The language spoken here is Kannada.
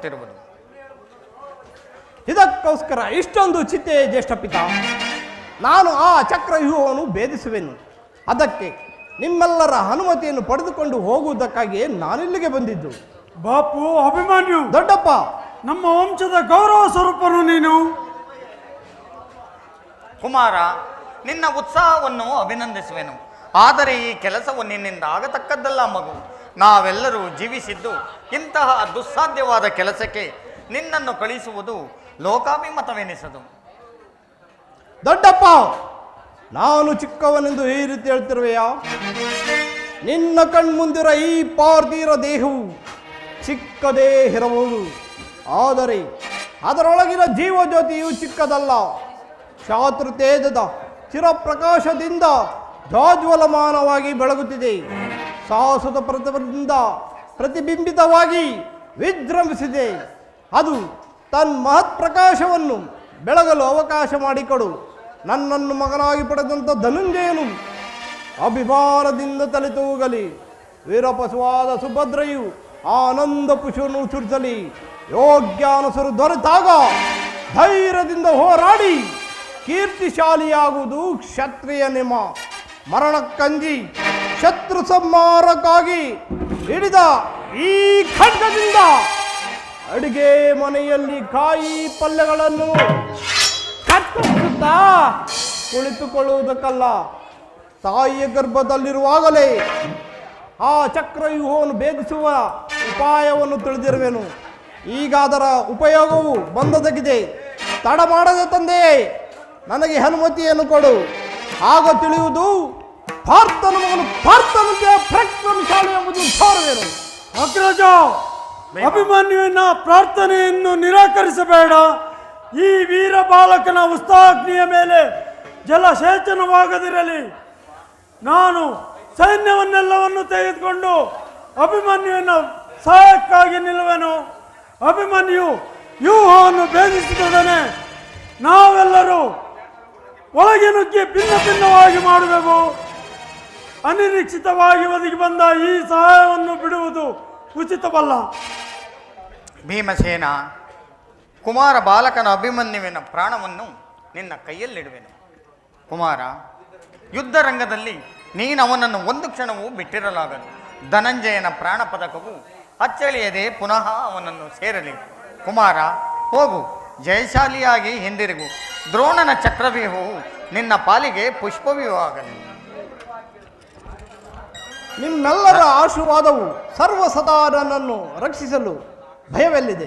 ಬರುತ್ತಿರುವುದು ಇದಕ್ಕೋಸ್ಕರ ಇಷ್ಟೊಂದು ಚಿತೆ ಜ್ಯೇಷ್ಠ ಪಿತ ನಾನು ಆ ಚಕ್ರವ್ಯೂಹವನ್ನು ಭೇದಿಸುವೆನು. ಅದಕ್ಕೆ ನಿಮ್ಮೆಲ್ಲರ ಅನುಮತಿಯನ್ನು ಪಡೆದುಕೊಂಡು ಹೋಗುವುದಕ್ಕಾಗಿ ನಾನಿಲ್ಲಿಗೆ ಬಂದಿದ್ದು. ಬಾಪು ಅಭಿಮಾನ್ಯು ದೊಡ್ಡಪ್ಪ! ನಮ್ಮ ವಂಶದ ಗೌರವ ಸ್ವರೂಪನು ನೀನು. ಕುಮಾರ ನಿನ್ನ ಉತ್ಸಾಹವನ್ನು ಅಭಿನಂದಿಸುವೆನು. ಆದರೆ ಈ ಕೆಲಸವು ನಿನ್ನಿಂದ ಆಗತಕ್ಕದ್ದಲ್ಲ ಮಗು. ನಾವೆಲ್ಲರೂ ಜೀವಿಸಿದ್ದು ಇಂತಹ ದುಸ್ಸಾಧ್ಯವಾದ ಕೆಲಸಕ್ಕೆ ನಿನ್ನನ್ನು ಕಳಿಸುವುದು ಲೋಕಾಭಿಮತವೆನಿಸದು. ದೊಡ್ಡಪ್ಪ, ನಾನು ಚಿಕ್ಕವನೆಂದು ಈ ರೀತಿ ಹೇಳ್ತಿರುವೆಯಾ? ನಿನ್ನ ಕಣ್ಮುಂದಿರ ಈ ಪಾರ್ಥಿರ ದೇಹವು ಚಿಕ್ಕದೇ ಇರಬಹುದು. ಆದರೆ ಅದರೊಳಗಿನ ಜೀವಜ್ಯೋತಿಯು ಚಿಕ್ಕದಲ್ಲ. ಶಾತೃ ತೇಜದ ಚಿರಪ್ರಕಾಶದಿಂದ ಜಾಜ್ವಲಮಾನವಾಗಿ ಬೆಳಗುತ್ತಿದೆ. ಸಾಹಸದ ಪ್ರತಿಭದಿಂದ ಪ್ರತಿಬಿಂಬಿತವಾಗಿ ವಿಜೃಂಭಿಸಿದೆ. ಅದು ತನ್ನ ಮಹತ್ ಪ್ರಕಾಶವನ್ನು ಬೆಳಗಲು ಅವಕಾಶ ಮಾಡಿಕೊಡು. ನನ್ನನ್ನು ಮಗನಾಗಿ ಪಡೆದಂಥ ಧನುಂಜಯನು ಅಭಿಮಾನದಿಂದ ತಲೆ ತೂಗಲಿ. ವೀರಪಶುವಾದ ಸುಭದ್ರೆಯು ಆನಂದ ಪುಷವನ್ನು ಸುರಿಸಲಿ ಯೋಗ್ಯಾನುಸರು ದೊರೆತಾಗ ಧೈರ್ಯದಿಂದ ಹೋರಾಡಿ. ಕೀರ್ತಿಶಾಲಿಯಾಗುವುದು ಕ್ಷತ್ರಿಯ ನಿಮ. ಮರಣಕ್ಕಂಜಿ ಶತ್ರು ಸಂಹಾರಕ್ಕಾಗಿ ಹಿಡಿದ ಈ ಖಡ್ಗದಿಂದ ಅಡಿಗೆ ಮನೆಯಲ್ಲಿ ಕಾಯಿ ಪಲ್ಯಗಳನ್ನು ಕತ್ತರಿಸುತ್ತಾ ಕುಳಿತುಕೊಳ್ಳುವುದಕ್ಕಲ್ಲ. ತಾಯಿಯ ಗರ್ಭದಲ್ಲಿರುವಾಗಲೇ ಆ ಚಕ್ರವ್ಯೂಹವನ್ನು ಭೇದಿಸುವ ಉಪಾಯವನ್ನು ತಿಳಿದಿರುವೆನು. ಈಗ ಅದರ ಉಪಯೋಗವು ಬಂದದಗಿದೆ. ತಡ ಮಾಡದ ತಂದೆಯೇ, ನನಗೆ ಅನುಮತಿಯನ್ನು ಕೊಡು. ಆಗ ತಿಳಿಯುವುದು ಪಾರ್ಥನ ಮಗನು ಪಾರ್ಥನಂತೆ ಪ್ರಕ್ರಮಶಾಲಿ ಎಂಬುದು ಸಾರವೇನು? ಅಗ್ರಜ ಅಭಿಮನ್ಯುವಿನ ಪ್ರಾರ್ಥನೆಯನ್ನು ನಿರಾಕರಿಸಬೇಡ. ಈ ವೀರ ಬಾಲಕನ ಉತ್ಸಾಹಗ್ನಿಯ ಮೇಲೆ ಜಲಸೇಚನವಾಗದಿರಲಿ ನಾನು ಸೈನ್ಯವನ್ನೆಲ್ಲವನ್ನು ತೆಗೆದುಕೊಂಡು ಅಭಿಮನ್ಯುವಿನ ಸಹಾಯಕ್ಕಾಗಿ ನಿಲ್ಲುವೆನು. ಅಭಿಮನ್ಯು ವ್ಯೂಹವನ್ನು ಭೇದಿಸಿದೊಡನೆ ನಾವೆಲ್ಲರೂ ಒಳಗೆ ನುಗ್ಗಿ ಭಿನ್ನ ಭಿನ್ನವಾಗಿ ಮಾಡುವೆವು. ಅನಿರೀಕ್ಷಿತವಾಗಿ ಒದಗಿ ಬಂದ ಈ ಸಹಾಯವನ್ನು ಬಿಡುವುದು ಉಚಿತವಲ್ಲ. ಭೀಮಸೇನ, ಕುಮಾರ ಬಾಲಕನ ಅಭಿಮನ್ಯುವಿನ ಪ್ರಾಣವನ್ನು ನಿನ್ನ ಕೈಯಲ್ಲಿಡುವೆನು. ಕುಮಾರ ಯುದ್ಧ ರಂಗದಲ್ಲಿ ನೀನು ಅವನನ್ನು ಒಂದು ಕ್ಷಣವೂ ಬಿಟ್ಟಿರಲಾಗದು. ಧನಂಜಯನ ಪ್ರಾಣ ಪದಕವು ಅಚ್ಚಳಿಯದೆ ಪುನಃ ಅವನನ್ನು ಸೇರಲಿ. ಕುಮಾರ, ಹೋಗು, ಜಯಶಾಲಿಯಾಗಿ ಹಿಂದಿರುಗು. ದ್ರೋಣನ ಚಕ್ರವ್ಯೂಹವು ನಿನ್ನ ಪಾಲಿಗೆ ಪುಷ್ಪವ್ಯೂಹವಾಗಲಿ. ನಿಮ್ಮೆಲ್ಲರ ಆಶೀರ್ವಾದವು ಸರ್ವಸದಾರನನ್ನು ಸದಾ ನನ್ನನ್ನು ರಕ್ಷಿಸಲು ಭಯವೆಲ್ಲಿದೆ.